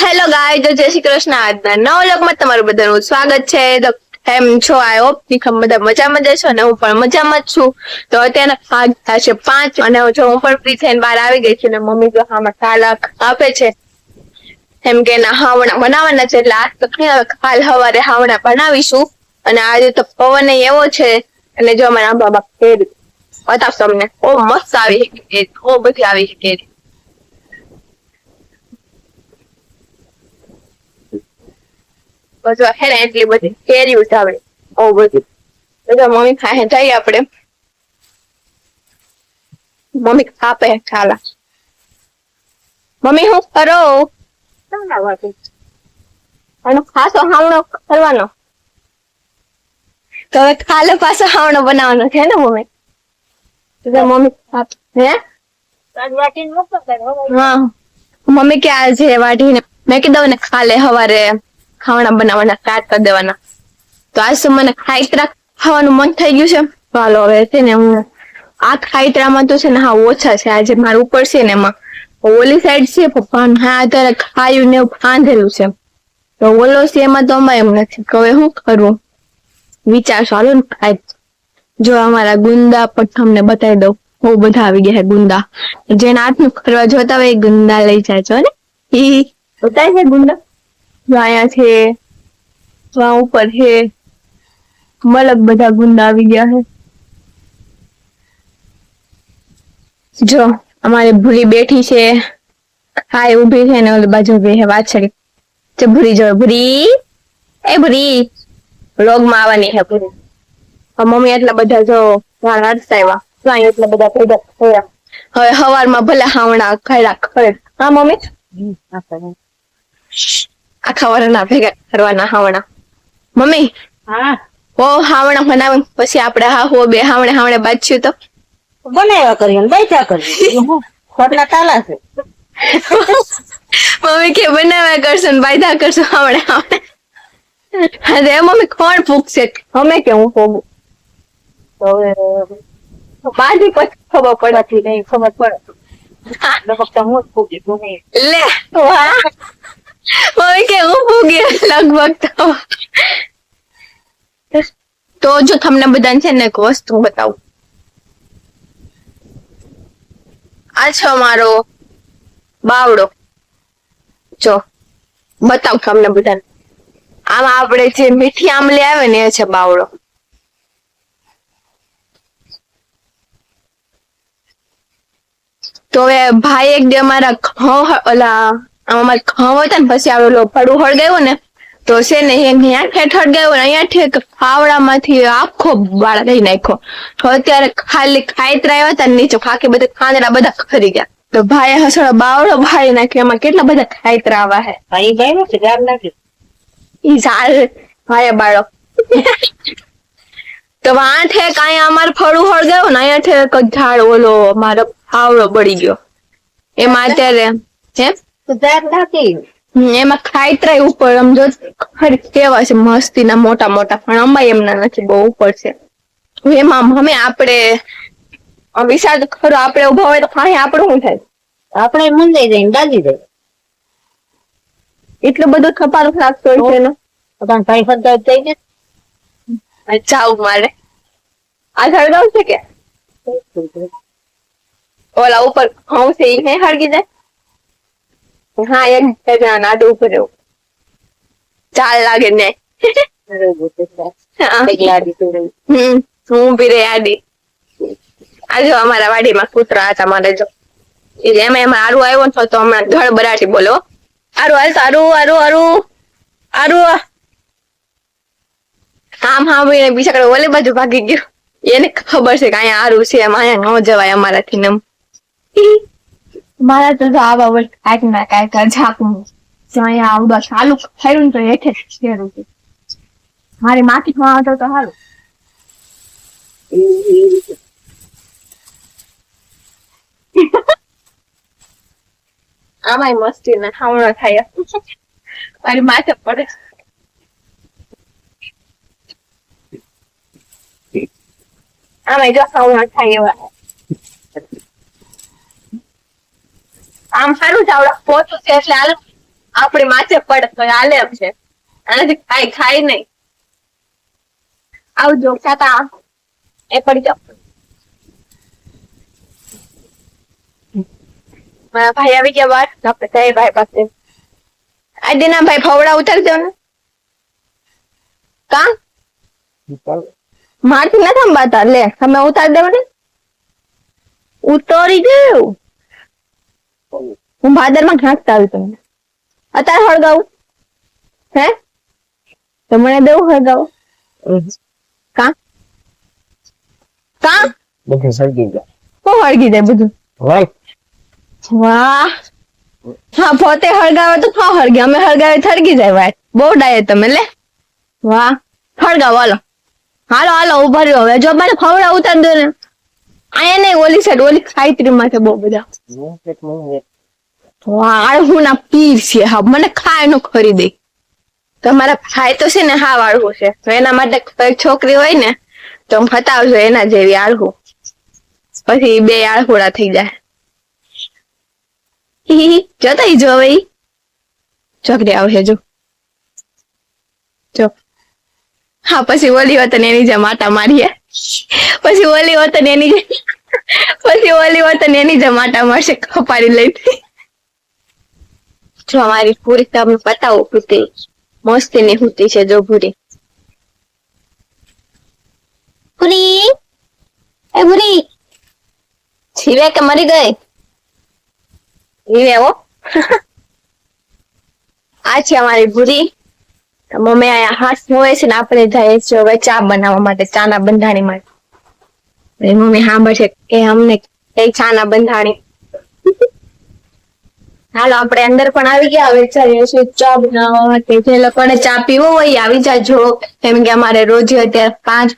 Hello ગાય તો જય શ્રી કૃષ્ણ. આજના નવ લોકમાં તમારું બધાનું સ્વાગત છે. તો એમ છો? આઈ હોપ નિખમ બધા મજામાં જશો અને હું પણ મજામાં જ છું. તો અત્યારે વાગ્યા થશે પાંચ. અને જો હું પણ ફ્રી થઈને બહાર આવી ગઈ છું અને મમ્મી તો આમાં કાલક આપે છે. એમ કે એના હાવણા બનાવવાના છે. એટલે આજ તો કાલ સવારે હાવણા બનાવીશું. અને આજે તો પવન એવો છે. અને જો અમારા બાબા કેરી બતાવશો તમને ઓ મસ્ત આવી કેરી ઓ બધી આવી કેરી બધું હે ને એટલી બધી કેરી ઉઠાવે આવે બધી. બધા મમ્મી ખાહે જઈએ આપણે. મમ્મી આપે ચાલા મમ્મી હું કરો? આનો ખાસો હાવણો કરવાનો. તો હવે કાલે પાછો હાવણો બનાવવાનો છે ને મમ્મી. તો મમ્મી હે? હા. મમ્મી કે આજે વાઢીને મેં કીધું ને કાલે હવારે ખાવાના બનાવવાના સ્ટાર્ટ કરી દેવાના. તો આજ તો મને ખાઈતરા ખાવાનું મન થઈ ગયું છે? તો હવે છે ને હું આ ખાઈતરામાં તો છે ને હા, ઓછા છે. આજે મારું ઉપર છે ને એમાં. ઓલી સાઈડ છે પપ્પાનું. હા, અત્યારે ખાયું ને બાંધેલું છે. તો ઓલો છે એમાં તો અમારે એમ નથી. હવે શું કરવું વિચારશો. હાલો ને, ખાઈ જો. અમારા ગુંદા પણ તમને બતાવી દઉં. બહુ બધા આવી ગયા ગુંદા. જેના આટલું કરવા જોતા હોય એ ગુંદા લઈ જાય છો ને? ઈ, બતાય છે ગુંદા? અહીંયા છે વા ઉપર છે મલક બધા ગુંદા આવી ગયા છે જો અમારે ભૂરી બેઠી છે. હા એ ઊભી છે ને ઓલી બાજુ ઊભી છે વાત છે. ભૂરી જો ભૂરી? એ ભૂરી. લોગમાં આવવાની છે ભૂરી. મમ્મી એટલા બધા જો વાળ હાડતા આવ્યા. જો એટલા બધા ભેગા થયા. હવે હવારમાં ભલે હાવણા ખાડા ખરે હા મમ્મી? આખા વરના ભેગા કરવાના હાવણા. મમ્મી? હા. ઓ હાવણા બનાવે પછી આપણે હા હો બે હાવણે હાવણે બાજ્યું તો? બનાવ્યા કરીએ બેઠા કરીએ. ખોટલા તાલા છે. મમ્મી કે બનાવ્યા કરશો ને બાયદા કરશો હાવણે હાવણે. અરે મમ્મી કોણ ફૂકશે અમે કે હું ફોગું તો બાજી પછી ખબર પડે. નહીં ખબર પડે ફક્ત હું જ ફૂકી તું લે. વાહ. મમ્મી કે હું ભૂગી લગભગ તો. તો જો તમને બધાને છે ને એક વસ્તુ બતાવું. આ છે અમારો બાવડો. જો, બતાવ તમને બધાને. આમાં આપણે જે મીઠી આમલી આવે ને એ છે બાવડો. તો હવે ભાઈ એક દે અમારા ઓલા આમ અમારે ખાવ હતા ને પછી આવેલો પડું હળગાવ્યું ને તો છે ને અહીંયા ઠેઠ હળગાવ્યું ને અહીંયા ઠેક ફાવડામાંથી આખો બાળ રહી નાખ્યો. તો અત્યારે ખાલી ખાઈતરા આવ્યા હતા નીચે ખાકી બધા ખાંદડા બધા ખરી ગયા. તો ભાઈ હસડો બાવડો ભાઈ નાખ્યો એમાં કેટલા બધા ખાઈતરા આવા હે. ભાઈ ભાઈ નો સિગાર નાખ્યો ઈ ઝાડ ભાઈ બાળો. તો વાં ઠેક અહીંયા અમારે ફળું ગયો ને અહીંયા ઠેક ઝાડ ઓલો મારો ફાવડો બળી ગયો. એમાં અત્યારે હે? તો નથી. એમાં ખાઈતરાય ઉપર આમ જો કેવા છે મસ્તીના મોટા મોટા પણ અંબાઈ એમના નથી બહુ ઉપર છે. એમાં અમે આપણે વિશાળ ખરો આપણે ઊભા હોય તો ખાઈ આપણું શું થાય? આપણે મુંજાઈ જઈને દાજી જાય એટલું બધું થપારું લાગતું હોય છે એનો પોતાના ભાઈ ફરતા થઈ જાય જાવ મારે. આ સળગાવ છે કે? ઓલા ઉપર ઘઉં છે એ હે હળગી જાય? હા એક જણા નાડું ઉપર એવું. ચાલ લાગે ને. હા. ઊભી રહી આડી. આ અમારા વાડીમાં કૂતરા હતા મારે જો. જે એમાં એમાં આવ્યો ને તો હમણાં ધડ બરાટી બોલો. આરું હાલ તો આરું આરું આરું આરુ આમ હા ભાઈ બીજા કડે ઓલી બાજુ ભાગી ગયો. એને ખબર છે કે અહીંયા આરું છે, એમ અહીંયા ન જવાય અમારાથી નમ મારા તો આવા વર્ષ કાંઈક ના કાંઈક ઝાકું જ્યાં આવું બસ ચાલુ થયું ને તો હેઠે જ છે. મારી માથી ખાવા તો સારું આમાંય મસ્તી ને હાવણા થાય મારી માથે પડે. આમાંય જો હાવણા થાય એવા. આમ સારું ચાવડા પોતું છે એટલે હાલ આપણી માથે પડે તો હાલે એમ છે. આનાથી કાંઈ ખાય નહીં. આવજો ચાતા એ પડી જાઓ. મારા ભાઈ આવી ગયા બાર ડોક્ટર સાહેબ ભાઈ પાસે. આજે ના ભાઈ ફવડા ઉતારજો ને કા? મારથી નથી અંબાતા લે તમે ઉતારી દેવો ને ઉતારી દેવ. હું ભાદરમાં ઘાંકતા આવી તમને? અત્યારે હળગાવું. હે? તો મને દેવું હળગાવું? કા? કા? બધું સળગી જાય કો હળગી જાય બધું? વાહ. હા પોતે હળગાવે તો હા હળગે. અમે હળગાવે થળગી જાય ભાઈ. બહુ ડાયે તમે લે. વાહ. હળગાવ હાલો. હાલો હાલો ઊભા રહ્યો. હવે જો મને ખવડા ઉતાર દો ને અહીંયા નહીં ઓલી સાઈડ ઓલી ખાઈત્રી માથે બહુ બધા. ના પીર છે હા મને ખાય નો ખરી દે તમારા ભાઈ તો છે ને હા વાળવું છે એના માટે છોકરી હોય ને તો ફતાવજો એના જેવી આળહું પછી બે આળહુડા થઈ જાય ઈ જો હવે છોકરી આવશે જો જો હા, પછી ઓલી વતન એની જેમ આટા મારીએ. પછી ઓલી વતન એની જેમ પછી ઓલી વતન એની જમાટા મળશે કપાડી ખપારી લઈ જો અમારી પૂરી તમને પતાવો પૂરતી મસ્તી ની હુતી છે જો ભૂરી. ભૂરી? એ ભૂરી? જીવે કે મરી ગઈ? જીવે હો. આ છે અમારી ભૂરી. મમ્મી અહીંયા હાથ હોય છે ને આપણે જઈએ છીએ હવે ચા બનાવવા માટે, ચાના બંધાણી માટે મમ્મી સાંભળશે કે અમને કઈ છાના બંધાણી. હાલો, આપણે અંદર પણ આવી ગયા. હવે ચાલીએ છીએ ચા બનાવવા માટે. જે લોકોને ચા પીવો હોય આવી જાજો. કેમ કે અમારે રોજ અત્યારે પાંચ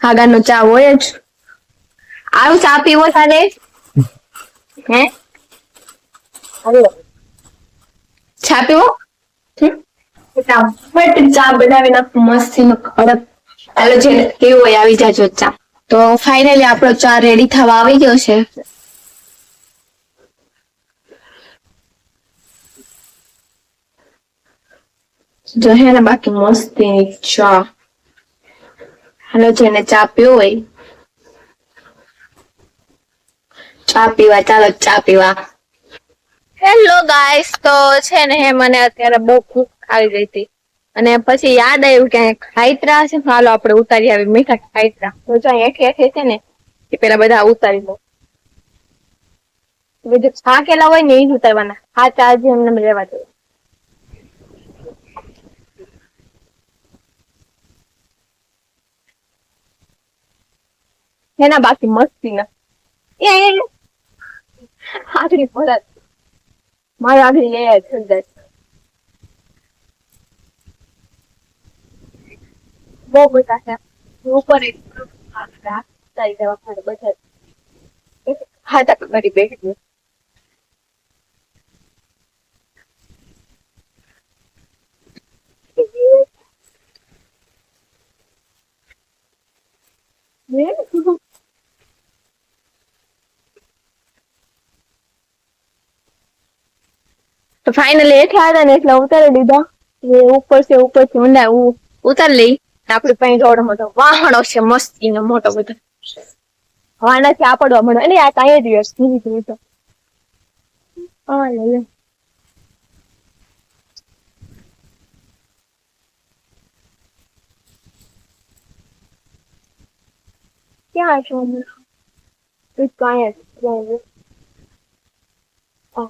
વાગ્યાનો ચા હોય જ. આવું ચા પીવો સાથે હે? ચા પીવો? ચા બનાવી મસ્તી નો કડક. હાલો, જે કેવું હોય આવી જાજો ચા. તો ફાઇનલી આપણો ચા રેડી થવા આવી ગયો છે. જો હે ને બાકી મસ્તી ચા. હાલો જેને ચા પીવો હોય. ચા પીવા, ચાલો ચા પીવા. હેલો ગાઈસ તો છે ને મને અત્યારે બહુ ભૂખ આવી ગઈ હતી. અને પછી યાદ આવ્યું કે ખાઈતરા છે. હાલો, આપણે ઉતારી આવી મીઠા ખાઈત્રા તો જો હેઠે હેઠે છે ને, એ પેલા બધા ઉતારી લો. જે છાકેલા હોય ને એ જ ઉતારવાના. હા ચાર્જ એમને રહેવા દો એના બાકી મસ્તી ના. એ આગળ મારે આગળ લે છે બહુ બધા છે. ઉપર એક તારી દવા ખાને બધા હા તક કરી બેઠી તો ફાઇનલી એટલે આવ્યા ને એટલે ઉતારી દીધા. ઉપર છે ઉપરથી ઊંડા ઉતારી લઈ. આપડે પાસે રોડ મોટો વાહણો છે, મસ્તી નો મોટો બધો. વાહણાથી આપડવા મળે અને આ કાંઈ દિવસ નહીં જોયું તો. ક્યાં છો? કાંઈ જ ક્યાંય જ. હા.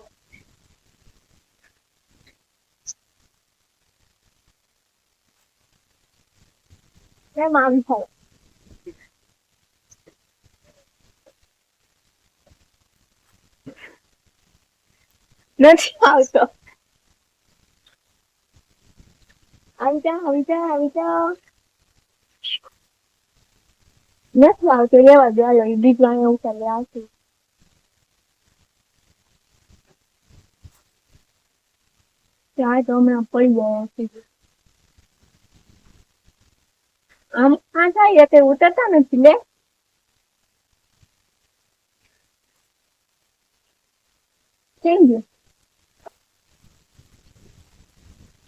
કેમ આમ થાય નથી આવતો આવી જા આવી જા આવી જા નથી આવતો રેવા દે હાલો એ બીજું અહીંયા ઉતારે આવશે ત્યાં તો હમણાં પડી ગયા છે આમ આ થાય કે ઉતરતા નથી લે. થઈ ગયું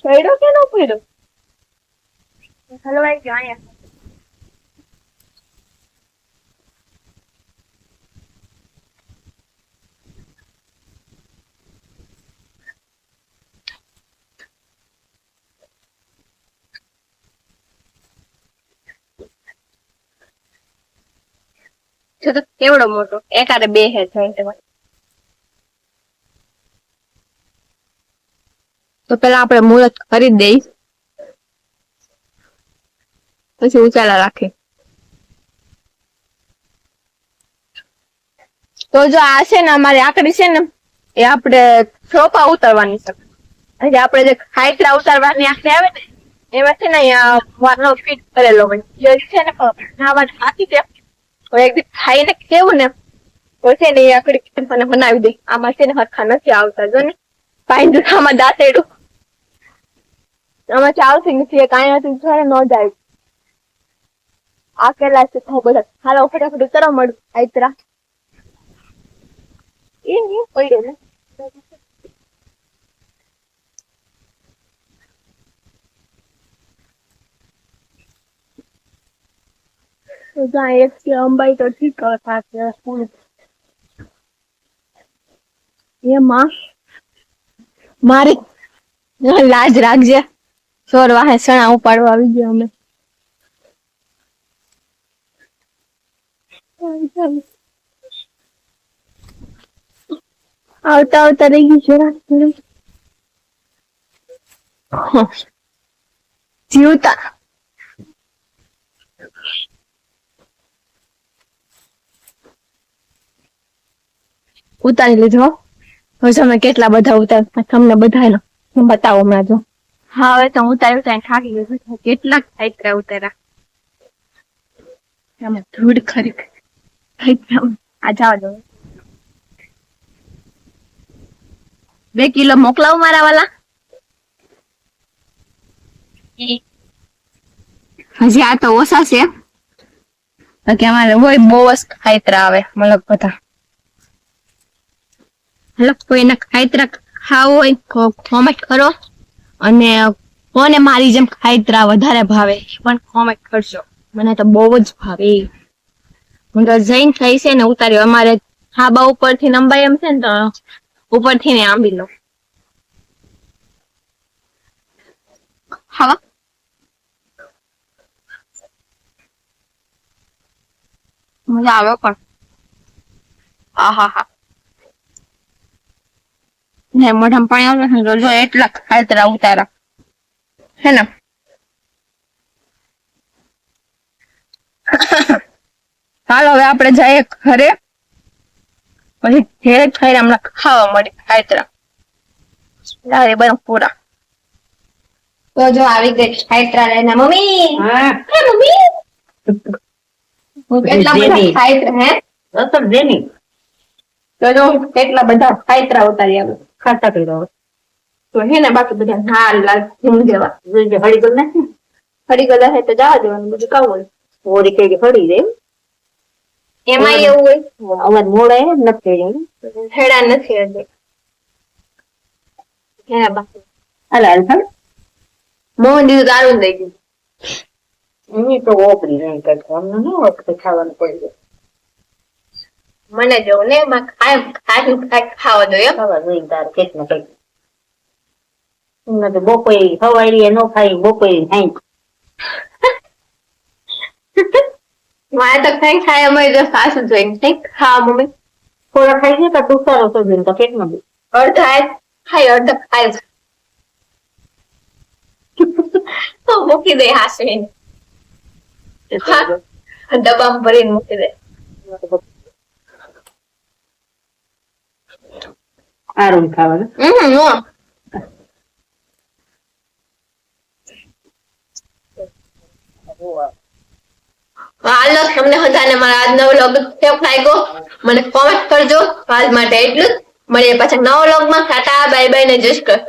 પડ્યો કે ન પડ્યો? હલવાઈ ગયો અહીંયા. કેવડો મોટો? એકારે બે હે જોઈન્ટ એમાં તો પેલા આપણે મુહૂર્ત કરી દઈ પછી ઉચાલા રાખી તો જો આ છે ને અમારી આકડી છે ને, એ આપણે સોફા ઉતારવાની છે. એટલે આપણે જે ખાઈટલા ઉતારવાની આખરી આવે ને એમાં છે ને અહીંયા વારનો ફિટ કરેલો હોય. છે ને નાવાની હાથી છે તો એક દી ખાઈને કેવું ને? તો છે ને આકડી મને બનાવી દે. આમાં છે ને હરખા નથી આવતા. જો ને? પાણી આમાં દાંતેડું. આમાં ચાલતી નથી. કાંઈ નથી છે ન જાય. આ કેટલા છે થો બધા. હાલો, ફટાફટ ઉતરવા મળું આઈતરા એ નહીં પડ્યો ને? લાજ રાખજે ચોર વાહે સણા ઉપાડવા આવી ગયા અમે આવતા આવતા રહી ગયું જરાક જીવતા ઉતારી લીધો. હવે તમે કેટલા બધા ઉતાર તમને બધાનો બતાવો હમણાં જો. હા, હવે તો ઉતારી ત્યાં થાકી ગયો સાઈત્રા ઉતાર્યા આમાં ધૂળ ખરી. આ જાવ દો બે કિલો મોકલાવું મારા વાલા. હજી આ તો ઓછા છે. બાકી અમારે હોય બહુ જ ખાઈતરા આવે મતલબ બધા. હલો એના ખાતરા ખાવ હોય કોમેન્ટ કરો. અને કોને મારી જેમ ખાઈતરા વધારે ભાવે એ પણ કોમેન્ટ કરજો. મને તો બહુ જ ભાવે. હું તો જઈને થઈ છે ને ઉતાર્યો અમારે હાબા ઉપરથી નંબર એમ છે ને તો ઉપરથી ને આંબી લો હા. મજા આવે પણ. આહા હા ને મોઢામાં પાણી આવે ને જો એટલા ખાતરા ઉતારા. હે ને? હાલો હવે આપણે જઈએ ઘરે. પછી ઘેર ખાઈને હમણાં ખાવા મળી ખાતરા લારે બન પૂરા. તો જો આવી ગઈ ખાતરા લઈને મમ્મી. હા. મમ્મી. કેટલા બધા. ખાતરા હે? તો જો કેટલા બધા ખાતરા ઉતારી આવ્યો ખાતા કર્યો તો હે ને બાકી બધા હાલ લાલ જેવા જોઈ હળી ગલ નાખી ફરી ગયેલા હે તો જવા દેવાનું બધું કાવું હોય. ઓરી કઈ હળી રે એમાં. એવું હોય? અવાજ મોડા એ નથી હેડા નથી હજી. હે બાકી. હાલ હાલ મોહન દીધું દારૂ દઈ ગયું એની તો ઓપરી રહી કઈ અમને ન વખતે ખાવાનું પડી જાય. મને જો ને માં કાયમ ખાઈ ખાઈ ખાવા દો એમ ખાવા જોઈએ તારે કંઈક ને કંઈક તો બપોરે હવાઈ ન ખાઈ બપોરે ખાઈ મારે તો કઈ ખાય અમે જો સાસુ જોઈને કઈ ખાવા મમ્મી થોડા ખાઈ જાય તો દુખારો તો જોઈને તો પેટમાં બી અડધા ખાય અડધા ખાય તો મૂકી દે હાસવીને. ડબ્બામાં ભરીને મૂકી દે આરામ ખાવાનું Mm, હમ. હાલો તમને બધાને મારા આજનો વ્લોગ કેવો લાગ્યો મને કોમેન્ટ કરજો હાલ માટે એટલું જ મળીએ પાછા નવો વ્લોગમાં ટાટા બાય બાય ને કૃષ્ણ